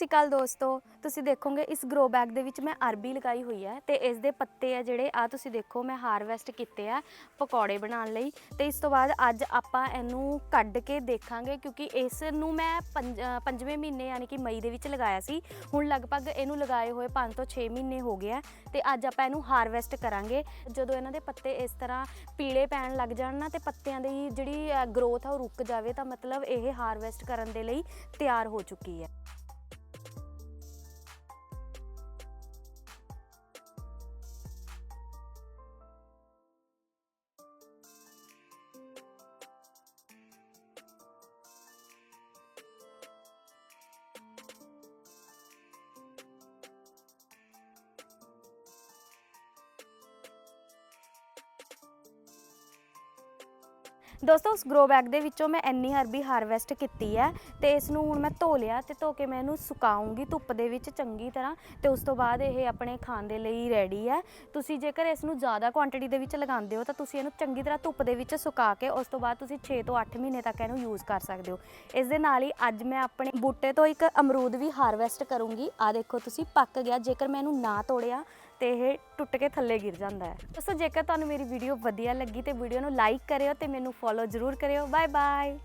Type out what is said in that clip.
ਸਤਿ ਸ਼੍ਰੀ ਅਕਾਲ ਦੋਸਤੋ, ਤੁਸੀਂ ਦੇਖੋਗੇ ਇਸ ਗਰੋ ਬੈਗ ਦੇ ਵਿੱਚ ਮੈਂ ਅਰਬੀ ਲਗਾਈ ਹੋਈ ਹੈ ਤੇ ਇਸ ਦੇ ਪੱਤੇ ਆ ਜਿਹੜੇ ਆ ਤੁਸੀਂ ਦੇਖੋ ਮੈਂ ਹਾਰਵੈਸਟ ਕੀਤੇ ਆ ਪਕੌੜੇ ਬਣਾਉਣ ਲਈ ਤੇ ਇਸ ਤੋਂ ਬਾਅਦ ਅੱਜ ਆਪਾਂ ਇਹਨੂੰ ਕੱਢ ਕੇ ਦੇਖਾਂਗੇ ਕਿਉਂਕਿ ਇਸ ਨੂੰ ਮੈਂ ਪੰਜ- ਪੰਜਵੇਂ ਮਹੀਨੇ ਯਾਨੀ ਕਿ ਮਈ ਦੇ ਵਿੱਚ ਲਗਾਇਆ ਸੀ, ਹੁਣ ਲਗਭਗ ਇਹਨੂੰ ਲਗਾਏ ਹੋਏ 5 ਤੋਂ 6 ਮਹੀਨੇ ਹੋ ਗਏ ਆ ਤੇ ਅੱਜ ਆਪਾਂ ਇਹਨੂੰ ਹਾਰਵੈਸਟ ਕਰਾਂਗੇ। ਜਦੋਂ ਇਹਨਾਂ ਦੇ ਪੱਤੇ ਇਸ ਤਰ੍ਹਾਂ ਪੀਲੇ ਪੈਣ ਲੱਗ ਜਾਣ ਨਾ ਤੇ ਪੱਤਿਆਂ ਦੀ ਜਿਹੜੀ ਗਰੋਥ ਆ ਉਹ ਰੁਕ ਜਾਵੇ ਤਾਂ ਮਤਲਬ ਇਹ ਹਾਰਵੈਸਟ ਕਰਨ ਦੇ ਲਈ ਤਿਆਰ ਹੋ ਚੁੱਕੀ ਹੈ। ਦੋਸਤੋ, ਉਸ ਗਰੋ ਬੈਗ ਦੇ ਵਿੱਚੋਂ ਮੈਂ ਇੰਨੀ ਅਰਬੀ ਹਾਰਵੈਸਟ ਕੀਤੀ ਹੈ ਤੇ ਇਸ ਨੂੰ ਹੁਣ ਮੈਂ ਧੋ ਲਿਆ ਤੇ ਧੋ ਕੇ ਮੈਂ ਇਹਨੂੰ ਸੁਕਾਉਂਗੀ ਧੁੱਪ ਦੇ ਵਿੱਚ ਚੰਗੀ ਤਰ੍ਹਾਂ ਤੇ ਉਸ ਤੋਂ ਬਾਅਦ ਇਹ ਆਪਣੇ ਖਾਣ ਦੇ ਲਈ ਰੈਡੀ ਹੈ। ਤੁਸੀਂ ਜੇਕਰ ਇਸ ਨੂੰ ਜ਼ਿਆਦਾ ਕੁਆਂਟੀਟੀ ਦੇ ਵਿੱਚ ਲਗਾਉਂਦੇ ਹੋ ਤਾਂ ਤੁਸੀਂ ਇਹਨੂੰ ਚੰਗੀ ਤਰ੍ਹਾਂ ਧੁੱਪ ਦੇ ਵਿੱਚ ਸੁਕਾ ਕੇ ਉਸ ਤੋਂ ਬਾਅਦ ਤੁਸੀਂ 6 ਤੋਂ 8 ਮਹੀਨੇ ਤੱਕ ਇਹਨੂੰ ਯੂਜ਼ ਕਰ ਸਕਦੇ ਹੋ। ਇਸ ਦੇ ਨਾਲ ਹੀ ਅੱਜ ਮੈਂ ਆਪਣੇ ਬੂਟੇ ਤੋਂ ਇੱਕ ਅਮਰੂਦ ਵੀ ਹਾਰਵੈਸਟ ਕਰੂੰਗੀ। ਆ ਦੇਖੋ, ਤੁਸੀਂ ਪੱਕ ਗਿਆ। ਜੇਕਰ ਮੈਂ ਇਹਨੂੰ ਨਾ ਤੋੜਿਆ ਤੇ ਇਹ ਟੁੱਟ ਕੇ ਥੱਲੇ ਗਿਰ ਜਾਂਦਾ ਹੈ। ਦੋਸਤੋ ਜੇਕਰ ਤੁਹਾਨੂੰ ਮੇਰੀ ਵੀਡੀਓ ਵਧੀਆ ਲੱਗੀ ਤੇ ਵੀਡੀਓ ਨੂੰ ਲਾਈਕ ਕਰਿਓ ਤੇ ਮੈਨੂੰ ਫੋਲੋ ਜ਼ਰੂਰ ਕਰਿਓ। Bye bye